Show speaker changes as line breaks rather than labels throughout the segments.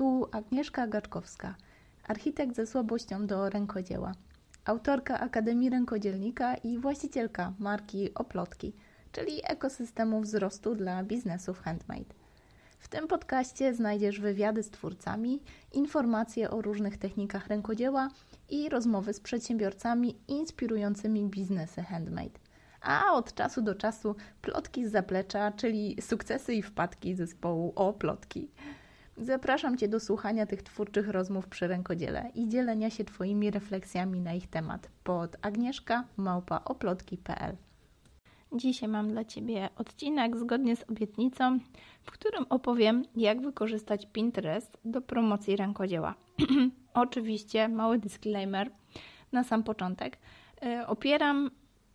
Tu Agnieszka Gaczkowska, architekt ze słabością do rękodzieła, autorka Akademii Rękodzielnika i właścicielka marki Oplotki, czyli ekosystemu wzrostu dla biznesów handmade. W tym podcaście znajdziesz wywiady z twórcami, informacje o różnych technikach rękodzieła i rozmowy z przedsiębiorcami inspirującymi biznesy handmade. A od czasu do czasu plotki z zaplecza, czyli sukcesy i wpadki zespołu o plotki. Zapraszam Cię do słuchania tych twórczych rozmów przy rękodziele i dzielenia się Twoimi refleksjami na ich temat pod agnieszka.małpaoplotki.pl Dzisiaj mam dla Ciebie odcinek zgodnie z obietnicą, w którym opowiem, jak wykorzystać Pinterest do promocji rękodzieła. Oczywiście, mały disclaimer na sam początek. E, opieram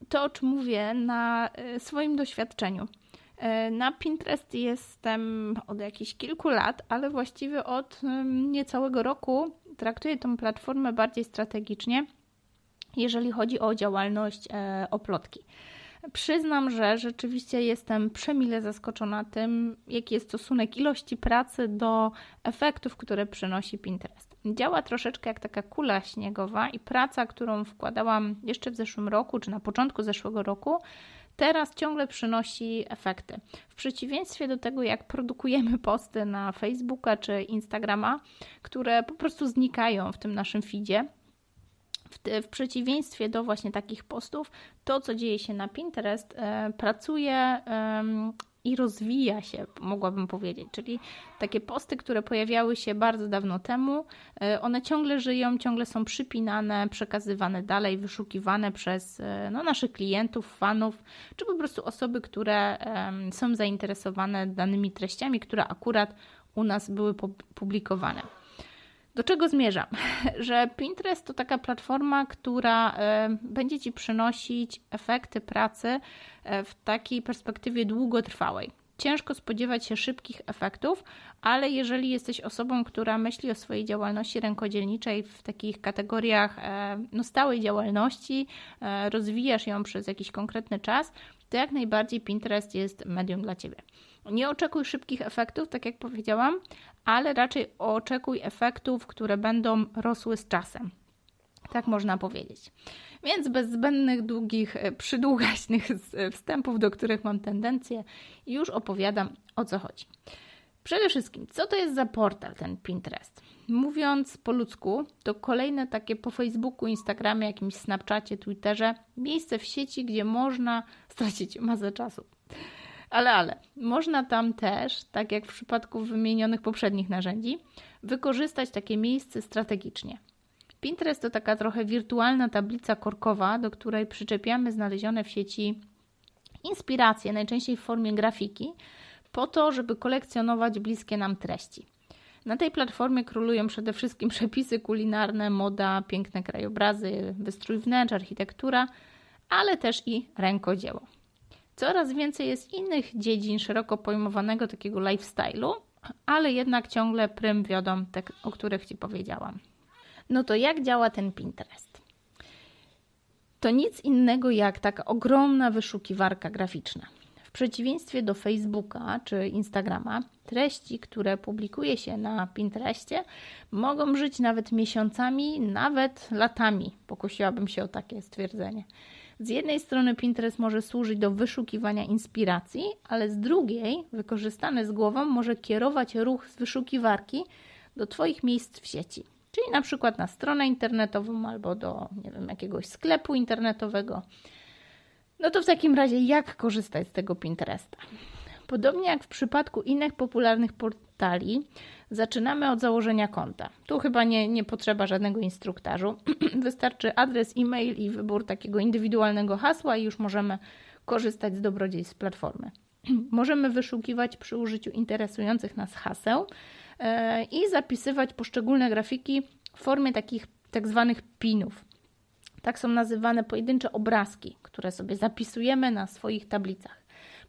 to, o czym mówię, na e, swoim doświadczeniu. E, na Pinterest jestem od jakichś kilku lat, ale właściwie od niecałego roku traktuję tą platformę bardziej strategicznie, jeżeli chodzi o działalność oplotki. Przyznam, że rzeczywiście jestem przemile zaskoczona tym, jaki jest stosunek ilości pracy do efektów, które przynosi Pinterest. Działa troszeczkę jak taka kula śniegowa i praca, którą wkładałam jeszcze w zeszłym roku, czy na początku zeszłego roku, teraz ciągle przynosi efekty. W przeciwieństwie do tego, jak produkujemy posty na Facebooka czy Instagrama, które po prostu znikają w tym naszym feedzie, w, przeciwieństwie do właśnie takich postów, to co dzieje się na Pinterest e, pracuje i rozwija się, mogłabym powiedzieć. Czyli takie posty, które pojawiały się bardzo dawno temu, e, one ciągle żyją, ciągle są przypinane, przekazywane dalej, wyszukiwane przez e, no, naszych klientów, fanów, czy po prostu osoby, które są zainteresowane danymi treściami, które akurat u nas były publikowane. Do czego zmierzam? Że Pinterest to taka platforma, która e, będzie Ci przynosić efekty pracy e, w takiej perspektywie długotrwałej. Ciężko spodziewać się szybkich efektów, ale jeżeli jesteś osobą, która myśli o swojej działalności rękodzielniczej w takich kategoriach e, no, stałej działalności, rozwijasz ją przez jakiś konkretny czas, to jak najbardziej Pinterest jest medium dla Ciebie. Nie oczekuj szybkich efektów, tak jak powiedziałam, ale raczej oczekuj efektów, które będą rosły z czasem. Tak można powiedzieć. Więc bez zbędnych, długich, e, przydługaśnych wstępów, do których mam tendencję, już opowiadam o co chodzi. Przede wszystkim, co to jest za portal ten Pinterest? Mówiąc po ludzku, to kolejne takie po Facebooku, Instagramie, jakimś Snapchacie, Twitterze, miejsce w sieci, gdzie można stracić masę czasu. Ale, ale, można tam też, tak jak w przypadku wymienionych poprzednich narzędzi, wykorzystać takie miejsce strategicznie. Pinterest to taka trochę wirtualna tablica korkowa, do której przyczepiamy znalezione w sieci inspiracje, najczęściej w formie grafiki, po to, żeby kolekcjonować bliskie nam treści. Na tej platformie królują przede wszystkim przepisy kulinarne, moda, piękne krajobrazy, wystrój wnętrz, architektura, ale też i rękodzieło. Coraz więcej jest innych dziedzin szeroko pojmowanego takiego lifestyle'u, ale jednak ciągle prym wiodą te, o których Ci powiedziałam. No to jak działa ten Pinterest? To nic innego jak taka ogromna wyszukiwarka graficzna. W przeciwieństwie do Facebooka czy Instagrama, treści, które publikuje się na Pinterestie, mogą żyć nawet miesiącami, nawet latami. Pokusiłabym się o takie stwierdzenie. Z jednej strony Pinterest może służyć do wyszukiwania inspiracji, ale z drugiej, wykorzystany z głową, może kierować ruch z wyszukiwarki do Twoich miejsc w sieci. Czyli na przykład na stronę internetową albo do nie wiem, jakiegoś sklepu internetowego. No to w takim razie, jak korzystać z tego Pinteresta? Podobnie jak w przypadku innych popularnych portali, zaczynamy od założenia konta. Tu chyba nie, nie potrzeba żadnego instruktażu. Wystarczy adres e-mail i wybór takiego indywidualnego hasła i już możemy korzystać z dobrodziejstw platformy. możemy wyszukiwać przy użyciu interesujących nas haseł e, i zapisywać poszczególne grafiki w formie takich tak zwanych pinów. Tak są nazywane pojedyncze obrazki, które sobie zapisujemy na swoich tablicach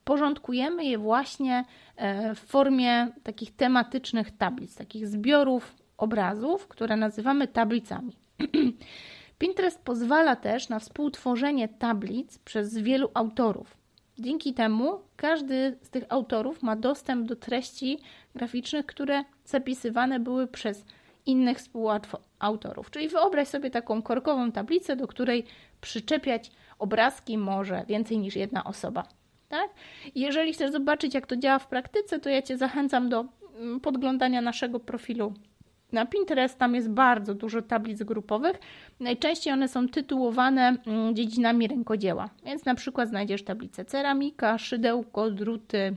porządkujemy je właśnie e, w formie takich tematycznych tablic, takich zbiorów obrazów, które nazywamy tablicami. Pinterest pozwala też na współtworzenie tablic przez wielu autorów. Dzięki temu każdy z tych autorów ma dostęp do treści graficznych, które zapisywane były przez innych współautorów. Czyli wyobraź sobie taką korkową tablicę, do której przyczepiać obrazki może więcej niż jedna osoba. Tak? Jeżeli chcesz zobaczyć, jak to działa w praktyce, to ja Cię zachęcam do mm, podglądania naszego profilu na Pinterest. Tam jest bardzo dużo tablic grupowych. Najczęściej one są tytułowane mm, dziedzinami rękodzieła, więc na przykład znajdziesz tablicę ceramika, szydełko, druty,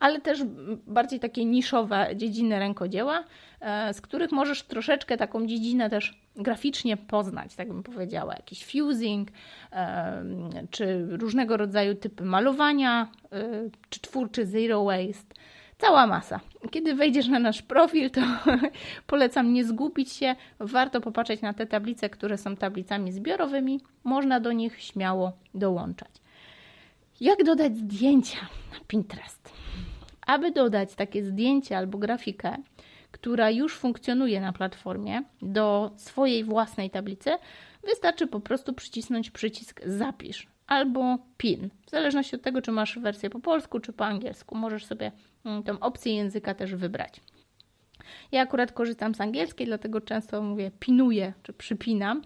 ale też bardziej takie niszowe dziedziny rękodzieła, e, z których możesz troszeczkę taką dziedzinę też graficznie poznać, tak bym powiedziała, jakiś fusing, e, czy różnego rodzaju typy malowania, e, czy twórczy zero waste. Cała masa. Kiedy wejdziesz na nasz profil, to polecam nie zgubić się. Warto popatrzeć na te tablice, które są tablicami zbiorowymi. Można do nich śmiało dołączać. Jak dodać zdjęcia na Pinterest? Aby dodać takie zdjęcie albo grafikę, która już funkcjonuje na platformie, do swojej własnej tablicy, wystarczy po prostu przycisnąć przycisk Zapisz albo PIN. W zależności od tego, czy masz wersję po polsku, czy po angielsku. Możesz sobie mm, tą opcję języka też wybrać. Ja akurat korzystam z angielskiej, dlatego często mówię pinuję czy przypinam.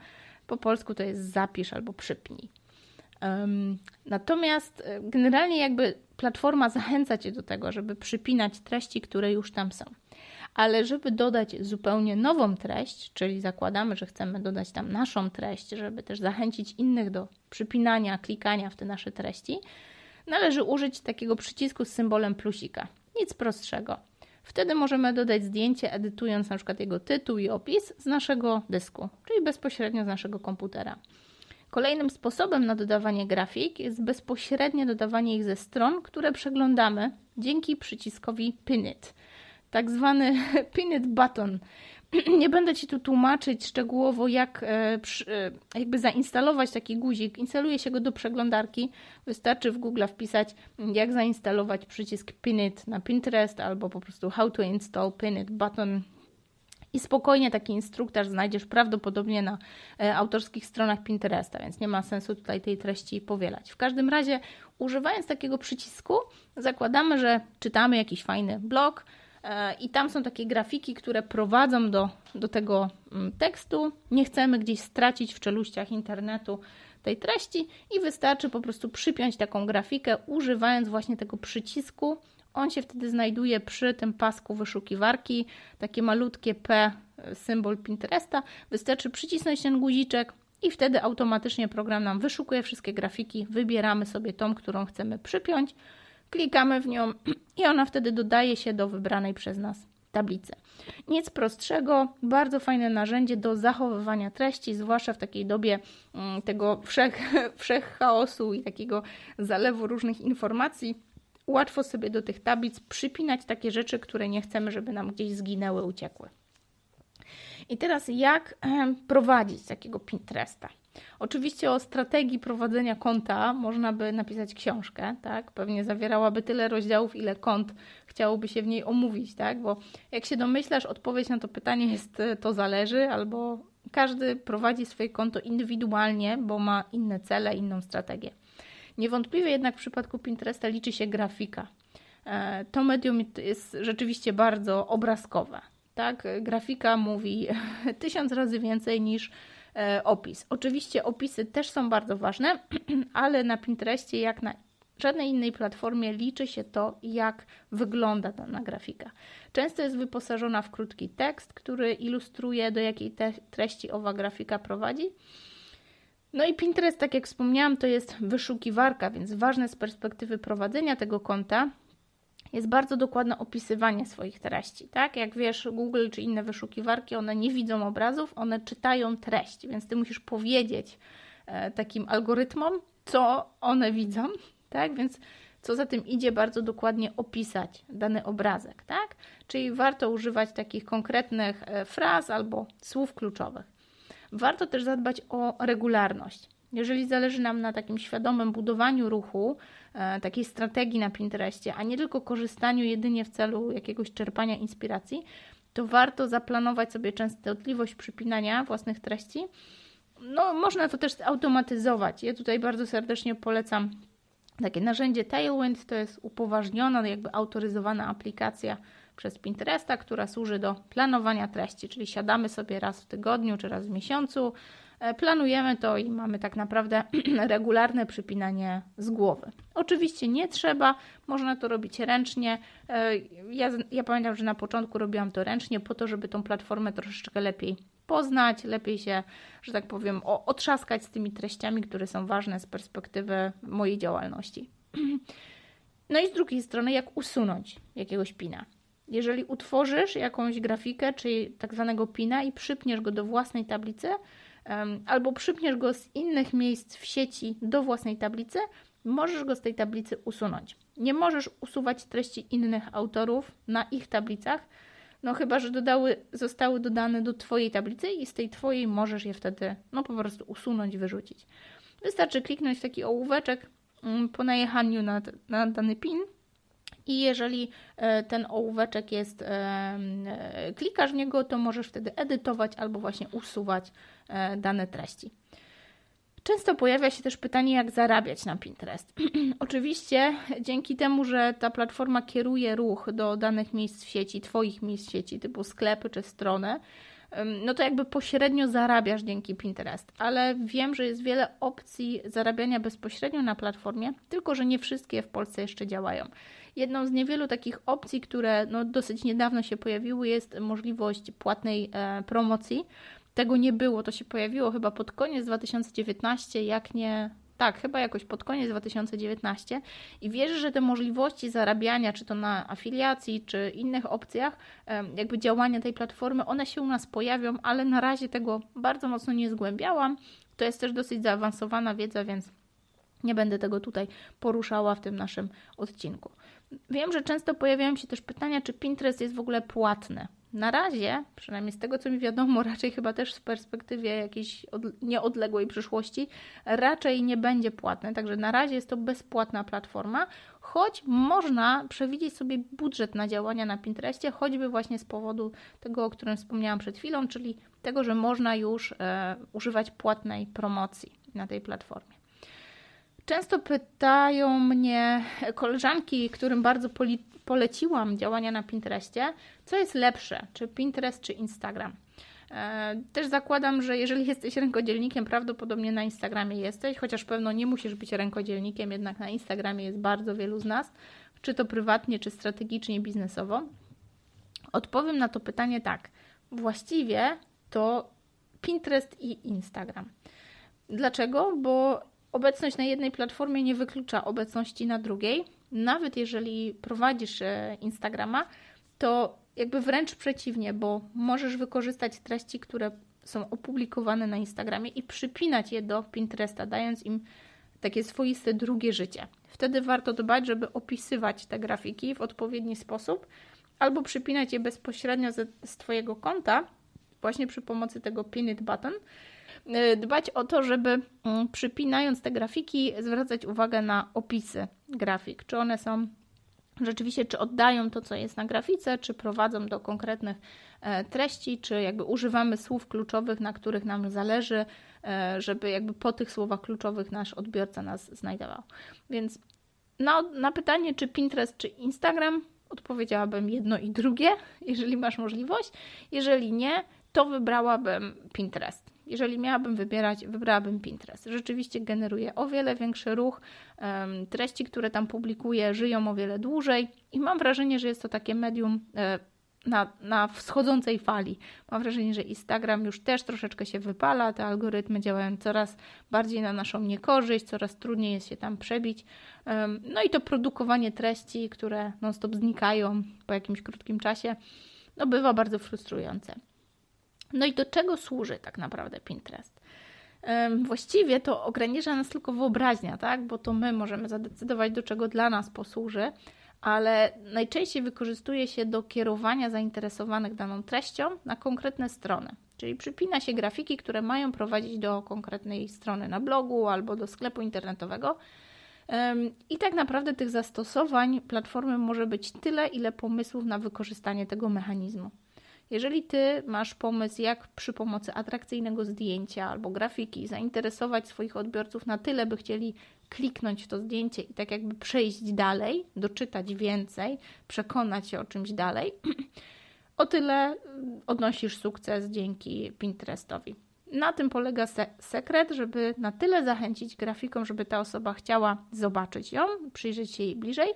Po polsku to jest zapisz albo przypnij. Natomiast e, generalnie jakby platforma zachęca Cię do tego, żeby przypinać treści, które już tam są. Ale żeby dodać zupełnie nową treść, czyli zakładamy, że chcemy dodać tam naszą treść, żeby też zachęcić innych do przypinania, klikania w te nasze treści, należy użyć takiego przycisku z symbolem plusika. Nic prostszego. Wtedy możemy dodać zdjęcie, edytując na przykład jego tytuł i opis z naszego dysku, czyli bezpośrednio z naszego komputera. Kolejnym sposobem na dodawanie grafik jest bezpośrednie dodawanie ich ze stron, które przeglądamy dzięki przyciskowi Pin It, tak zwany Pin It button. Nie będę Ci tu tłumaczyć szczegółowo, jak e, e, jakby zainstalować taki guzik. Instaluje się go do przeglądarki. Wystarczy w Google wpisać, jak zainstalować przycisk Pin It na Pinterest albo po prostu How to install Pin It button i spokojnie taki instruktaż znajdziesz prawdopodobnie na e, autorskich stronach Pinteresta, więc nie ma sensu tutaj tej treści powielać. W każdym razie, używając takiego przycisku, zakładamy, że czytamy jakiś fajny blog e, i tam są takie grafiki, które prowadzą do, do tego mm, tekstu. Nie chcemy gdzieś stracić w czeluściach internetu tej treści i wystarczy po prostu przypiąć taką grafikę, używając właśnie tego przycisku on się wtedy znajduje przy tym pasku wyszukiwarki, takie malutkie P, symbol Pinteresta. Wystarczy przycisnąć ten guziczek i wtedy automatycznie program nam wyszukuje wszystkie grafiki. Wybieramy sobie tą, którą chcemy przypiąć, klikamy w nią i ona wtedy dodaje się do wybranej przez nas tablicy. Nic prostszego, bardzo fajne narzędzie do zachowywania treści, zwłaszcza w takiej dobie mm, tego wszech, wszech chaosu i takiego zalewu różnych informacji łatwo sobie do tych tablic przypinać takie rzeczy, które nie chcemy, żeby nam gdzieś zginęły, uciekły. I teraz jak prowadzić takiego Pinteresta? Oczywiście o strategii prowadzenia konta można by napisać książkę, tak? Pewnie zawierałaby tyle rozdziałów, ile kont chciałoby się w niej omówić, tak? Bo jak się domyślasz, odpowiedź na to pytanie jest e, to zależy, albo każdy prowadzi swoje konto indywidualnie, bo ma inne cele, inną strategię. Niewątpliwie jednak w przypadku Pinteresta liczy się grafika. E, to medium jest rzeczywiście bardzo obrazkowe. Tak, grafika mówi tysiąc razy więcej niż e, opis. Oczywiście opisy też są bardzo ważne, ale na Pinterestie, jak na żadnej innej platformie, liczy się to, jak wygląda dana grafika. Często jest wyposażona w krótki tekst, który ilustruje, do jakiej treści owa grafika prowadzi. No i Pinterest, tak jak wspomniałam, to jest wyszukiwarka, więc ważne z perspektywy prowadzenia tego konta jest bardzo dokładne opisywanie swoich treści. Tak? Jak wiesz, Google czy inne wyszukiwarki, one nie widzą obrazów, one czytają treść, więc ty musisz powiedzieć e, takim algorytmom, co one widzą, tak? Więc co za tym idzie, bardzo dokładnie opisać dany obrazek, tak? Czyli warto używać takich konkretnych e, fraz albo słów kluczowych. Warto też zadbać o regularność. Jeżeli zależy nam na takim świadomym budowaniu ruchu, e, takiej strategii na Pinterestie, a nie tylko korzystaniu jedynie w celu jakiegoś czerpania inspiracji, to warto zaplanować sobie częstotliwość przypinania własnych treści. No, można to też automatyzować. Ja tutaj bardzo serdecznie polecam takie narzędzie Tailwind, to jest upoważniona, jakby autoryzowana aplikacja przez Pinteresta, która służy do planowania treści, czyli siadamy sobie raz w tygodniu czy raz w miesiącu, e, planujemy to i mamy tak naprawdę regularne przypinanie z głowy. Oczywiście nie trzeba, można to robić ręcznie. E, ja, ja pamiętam, że na początku robiłam to ręcznie po to, żeby tą platformę troszeczkę lepiej poznać, lepiej się, że tak powiem, otrzaskać z tymi treściami, które są ważne z perspektywy mojej działalności. No i z drugiej strony, jak usunąć jakiegoś pina. Jeżeli utworzysz jakąś grafikę, czy tak zwanego pina i przypniesz go do własnej tablicy, albo przypniesz go z innych miejsc w sieci do własnej tablicy, możesz go z tej tablicy usunąć. Nie możesz usuwać treści innych autorów na ich tablicach, no chyba, że dodały, zostały dodane do Twojej tablicy i z tej Twojej możesz je wtedy no po prostu usunąć, wyrzucić. Wystarczy kliknąć taki ołóweczek mm, po najechaniu na, na dany pin i jeżeli e, ten ołóweczek jest, e, e, klikasz w niego, to możesz wtedy edytować albo właśnie usuwać dane treści. Często pojawia się też pytanie, jak zarabiać na Pinterest. Oczywiście dzięki temu, że ta platforma kieruje ruch do danych miejsc w sieci, Twoich miejsc w sieci, typu sklepy czy strony, no to jakby pośrednio zarabiasz dzięki Pinterest, ale wiem, że jest wiele opcji zarabiania bezpośrednio na platformie, tylko że nie wszystkie w Polsce jeszcze działają. Jedną z niewielu takich opcji, które no, dosyć niedawno się pojawiły, jest możliwość płatnej e, promocji. Tego nie było, to się pojawiło chyba pod koniec 2019, jak nie tak, chyba jakoś pod koniec 2019 i wierzę, że te możliwości zarabiania, czy to na afiliacji, czy innych opcjach, jakby działania tej platformy, one się u nas pojawią, ale na razie tego bardzo mocno nie zgłębiałam. To jest też dosyć zaawansowana wiedza, więc nie będę tego tutaj poruszała w tym naszym odcinku. Wiem, że często pojawiają się też pytania, czy Pinterest jest w ogóle płatny. Na razie, przynajmniej z tego co mi wiadomo, raczej chyba też z perspektywy jakiejś od, nieodległej przyszłości, raczej nie będzie płatny. Także na razie jest to bezpłatna platforma, choć można przewidzieć sobie budżet na działania na Pinterestie, choćby właśnie z powodu tego, o którym wspomniałam przed chwilą, czyli tego, że można już e, używać płatnej promocji na tej platformie. Często pytają mnie koleżanki, którym bardzo poleciłam działania na Pinterestie, co jest lepsze, czy Pinterest, czy Instagram. E, też zakładam, że jeżeli jesteś rękodzielnikiem, prawdopodobnie na Instagramie jesteś, chociaż pewno nie musisz być rękodzielnikiem, jednak na Instagramie jest bardzo wielu z nas, czy to prywatnie, czy strategicznie, biznesowo. Odpowiem na to pytanie tak. Właściwie to Pinterest i Instagram. Dlaczego? Bo obecność na jednej platformie nie wyklucza obecności na drugiej. Nawet jeżeli prowadzisz e, Instagrama, to jakby wręcz przeciwnie, bo możesz wykorzystać treści, które są opublikowane na Instagramie i przypinać je do Pinteresta, dając im takie swoiste drugie życie. Wtedy warto dbać, żeby opisywać te grafiki w odpowiedni sposób albo przypinać je bezpośrednio z, Twojego konta, właśnie przy pomocy tego Pin Button, dbać o to, żeby mm, przypinając te grafiki, zwracać uwagę na opisy grafik, czy one są rzeczywiście, czy oddają to, co jest na grafice, czy prowadzą do konkretnych e, treści, czy jakby używamy słów kluczowych, na których nam zależy, e, żeby jakby po tych słowach kluczowych nasz odbiorca nas znajdował. Więc na, na pytanie, czy Pinterest, czy Instagram, odpowiedziałabym jedno i drugie, jeżeli masz możliwość. Jeżeli nie, to wybrałabym Pinterest. Jeżeli miałabym wybierać, wybrałabym Pinterest. Rzeczywiście generuje o wiele większy ruch. Treści, które tam publikuję, żyją o wiele dłużej i mam wrażenie, że jest to takie medium e, na, na wschodzącej fali. Mam wrażenie, że Instagram już też troszeczkę się wypala, te algorytmy działają coraz bardziej na naszą niekorzyść, coraz trudniej jest się tam przebić. No i to produkowanie treści, które non-stop znikają po jakimś krótkim czasie, no bywa bardzo frustrujące. No i do czego służy tak naprawdę Pinterest? Właściwie to ogranicza nas tylko wyobraźnia, tak? bo to my możemy zadecydować, do czego dla nas posłuży, ale najczęściej wykorzystuje się do kierowania zainteresowanych daną treścią na konkretne strony. Czyli przypina się grafiki, które mają prowadzić do konkretnej strony na blogu albo do sklepu internetowego. I tak naprawdę tych zastosowań platformy może być tyle, ile pomysłów na wykorzystanie tego mechanizmu. Jeżeli ty masz pomysł, jak przy pomocy atrakcyjnego zdjęcia albo grafiki zainteresować swoich odbiorców na tyle, by chcieli kliknąć to zdjęcie i tak jakby przejść dalej, doczytać więcej, przekonać się o czymś dalej, o tyle mm, odnosisz sukces dzięki Pinterestowi. Na tym polega se sekret, żeby na tyle zachęcić grafiką, żeby ta osoba chciała zobaczyć ją, przyjrzeć się jej bliżej,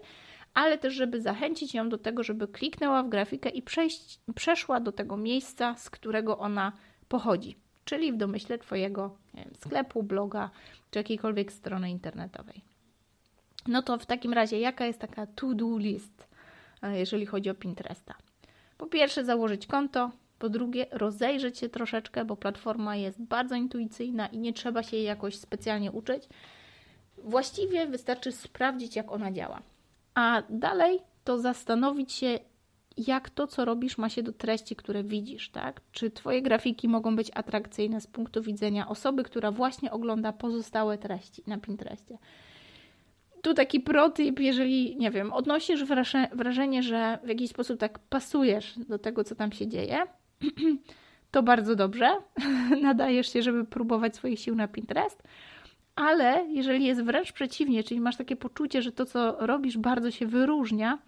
ale też, żeby zachęcić ją do tego, żeby kliknęła w grafikę i przejść, przeszła do tego miejsca, z którego ona pochodzi, czyli w domyśle Twojego wiem, sklepu, bloga czy jakiejkolwiek strony internetowej. No to w takim razie, jaka jest taka to-do list, e, jeżeli chodzi o Pinteresta? Po pierwsze, założyć konto, po drugie, rozejrzeć się troszeczkę, bo platforma jest bardzo intuicyjna i nie trzeba się jej jakoś specjalnie uczyć. Właściwie wystarczy sprawdzić, jak ona działa. A dalej to zastanowić się, jak to, co robisz, ma się do treści, które widzisz, tak? Czy Twoje grafiki mogą być atrakcyjne z punktu widzenia osoby, która właśnie ogląda pozostałe treści na Pinterestie. Tu taki protip, jeżeli, nie wiem, odnosisz wrażenie, że w jakiś sposób tak pasujesz do tego, co tam się dzieje, to bardzo dobrze. Nadajesz się, żeby próbować swoich sił na Pinterest. Ale jeżeli jest wręcz przeciwnie, czyli masz takie poczucie, że to, co robisz, bardzo się wyróżnia,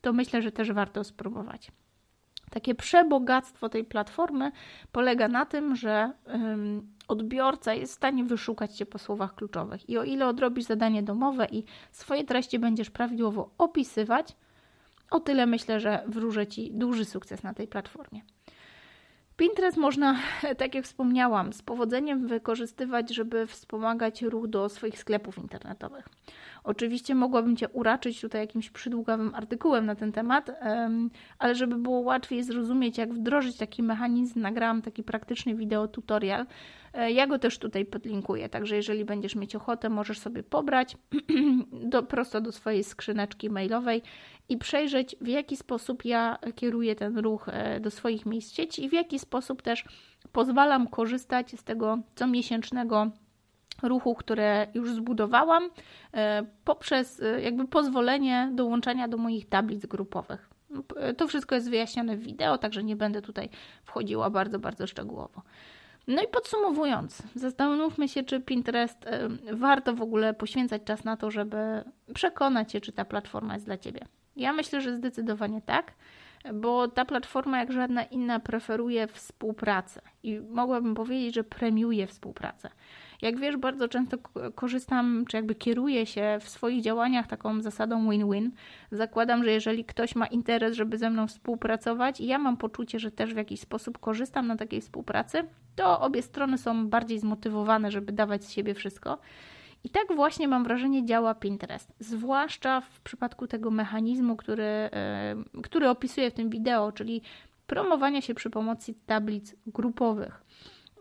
to myślę, że też warto spróbować. Takie przebogactwo tej platformy polega na tym, że odbiorca jest w stanie wyszukać Cię po słowach kluczowych. I o ile odrobisz zadanie domowe i swoje treści będziesz prawidłowo opisywać, o tyle myślę, że wróżę Ci duży sukces na tej platformie. Pinterest można, tak jak wspomniałam, z powodzeniem wykorzystywać, żeby wspomagać ruch do swoich sklepów internetowych. Oczywiście mogłabym Cię uraczyć tutaj jakimś przydługawym artykułem na ten temat, ale żeby było łatwiej zrozumieć, jak wdrożyć taki mechanizm, nagrałam taki praktyczny wideo tutorial. E, ja go też tutaj podlinkuję, także jeżeli będziesz mieć ochotę, możesz sobie pobrać do, prosto do swojej skrzyneczki mailowej i przejrzeć, w jaki sposób ja kieruję ten ruch e, do swoich miejsc sieci i w jaki sposób też pozwalam korzystać z tego comiesięcznego ruchu, które już zbudowałam, e, poprzez jakby pozwolenie dołączania do moich tablic grupowych. To wszystko jest wyjaśnione w wideo, także nie będę tutaj wchodziła bardzo, bardzo szczegółowo. No i podsumowując, zastanówmy się, czy Pinterest warto w ogóle poświęcać czas na to, żeby przekonać się, czy ta platforma jest dla Ciebie. Ja myślę, że zdecydowanie tak, bo ta platforma, jak żadna inna, preferuje współpracę i mogłabym powiedzieć, że premiuje współpracę. Jak wiesz, bardzo często korzystam, czy jakby kieruję się w swoich działaniach taką zasadą win-win. Zakładam, że jeżeli ktoś ma interes, żeby ze mną współpracować i ja mam poczucie, że też w jakiś sposób korzystam na takiej współpracy, to obie strony są bardziej zmotywowane, żeby dawać z siebie wszystko. I tak właśnie mam wrażenie działa Pinterest, zwłaszcza w przypadku tego mechanizmu, który, e, który opisuję w tym wideo, czyli promowania się przy pomocy tablic grupowych.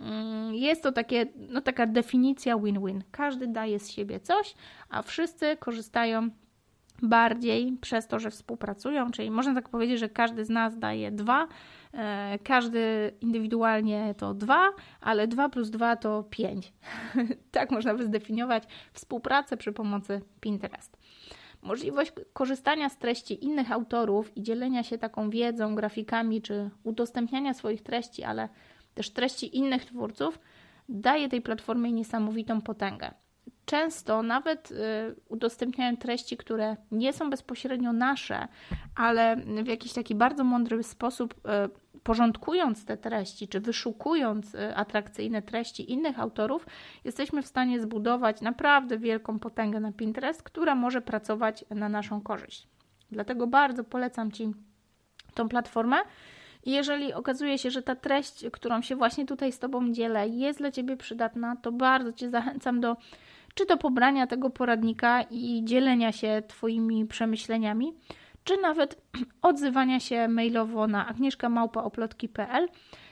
Mm, jest to takie, no taka definicja win-win. Każdy daje z siebie coś, a wszyscy korzystają bardziej przez to, że współpracują, czyli można tak powiedzieć, że każdy z nas daje dwa, e, każdy indywidualnie to dwa, ale dwa plus dwa to pięć. tak można by zdefiniować współpracę przy pomocy Pinterest. Możliwość korzystania z treści innych autorów i dzielenia się taką wiedzą, grafikami czy udostępniania swoich treści, ale też treści innych twórców, daje tej platformie niesamowitą potęgę. Często nawet y, udostępniają treści, które nie są bezpośrednio nasze, ale w jakiś taki bardzo mądry sposób, y, porządkując te treści, czy wyszukując y, atrakcyjne treści innych autorów, jesteśmy w stanie zbudować naprawdę wielką potęgę na Pinterest, która może pracować na naszą korzyść. Dlatego bardzo polecam Ci tą platformę. Jeżeli okazuje się, że ta treść, którą się właśnie tutaj z Tobą dzielę, jest dla Ciebie przydatna, to bardzo Cię zachęcam do czy do pobrania tego poradnika i dzielenia się Twoimi przemyśleniami, czy nawet odzywania się mailowo na agnieszkamałpaoplotki.pl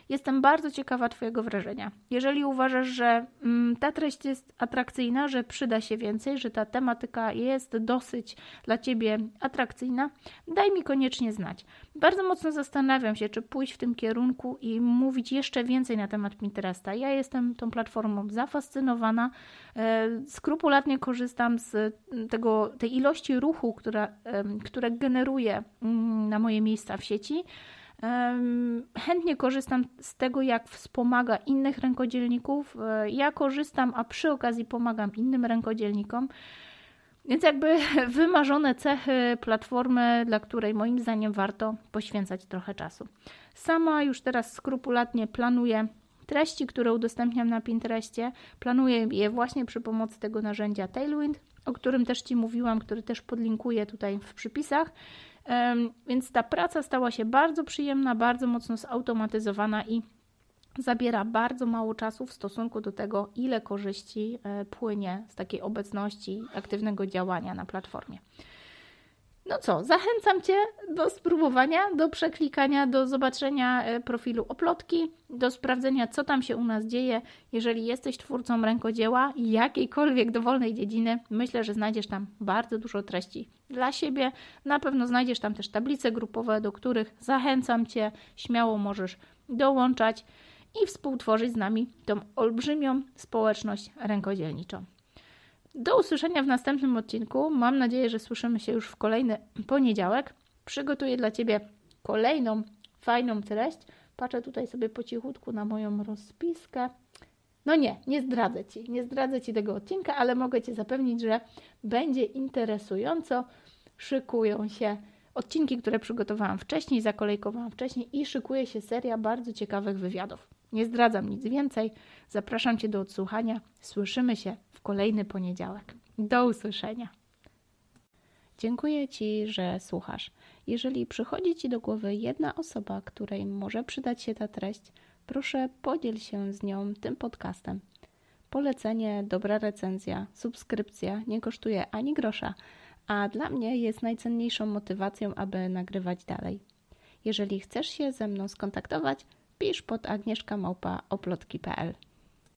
Jestem bardzo ciekawa Twojego wrażenia. Jeżeli uważasz, że mm, ta treść jest atrakcyjna, że przyda się więcej, że ta tematyka jest dosyć dla Ciebie atrakcyjna, daj mi koniecznie znać. Bardzo mocno zastanawiam się, czy pójść w tym kierunku i mówić jeszcze więcej na temat Pinteresta. Ja jestem tą platformą zafascynowana, e, skrupulatnie korzystam z tego, tej ilości ruchu, która, które generuje mm, na moje miejsca w sieci. Chętnie korzystam z tego, jak wspomaga innych rękodzielników. E, ja korzystam, a przy okazji pomagam innym rękodzielnikom. Więc jakby wymarzone cechy platformy, dla której moim zdaniem warto poświęcać trochę czasu. Sama już teraz skrupulatnie planuję treści, które udostępniam na Pinterestie. Planuję je właśnie przy pomocy tego narzędzia Tailwind, o którym też Ci mówiłam, który też podlinkuję tutaj w przypisach. Więc ta praca stała się bardzo przyjemna, bardzo mocno zautomatyzowana i zabiera bardzo mało czasu w stosunku do tego, ile korzyści e, płynie z takiej obecności, aktywnego działania na platformie. No co, zachęcam Cię do spróbowania, do przeklikania, do zobaczenia e, profilu Oplotki, do sprawdzenia, co tam się u nas dzieje. Jeżeli jesteś twórcą rękodzieła jakiejkolwiek dowolnej dziedziny, myślę, że znajdziesz tam bardzo dużo treści dla siebie. Na pewno znajdziesz tam też tablice grupowe, do których zachęcam Cię, śmiało możesz dołączać i współtworzyć z nami tą olbrzymią społeczność rękodzielniczą. Do usłyszenia w następnym odcinku. Mam nadzieję, że słyszymy się już w kolejny poniedziałek. Przygotuję dla Ciebie kolejną fajną treść. Patrzę tutaj sobie po cichutku na moją rozpiskę. No nie, nie zdradzę Ci, nie zdradzę Ci tego odcinka, ale mogę Cię zapewnić, że będzie interesująco. Szykują się odcinki, które przygotowałam wcześniej, zakolejkowałam wcześniej i szykuje się seria bardzo ciekawych wywiadów. Nie zdradzam nic więcej. Zapraszam Cię do odsłuchania. Słyszymy się w kolejny poniedziałek. Do usłyszenia. Dziękuję Ci, że słuchasz. Jeżeli przychodzi Ci do głowy jedna osoba, której może przydać się ta treść, proszę podziel się z nią tym podcastem. Polecenie, dobra recenzja, subskrypcja nie kosztuje ani grosza, a dla mnie jest najcenniejszą motywacją, aby nagrywać dalej. Jeżeli chcesz się ze mną skontaktować, pisz pod agnieszkamałpa.oplotki.pl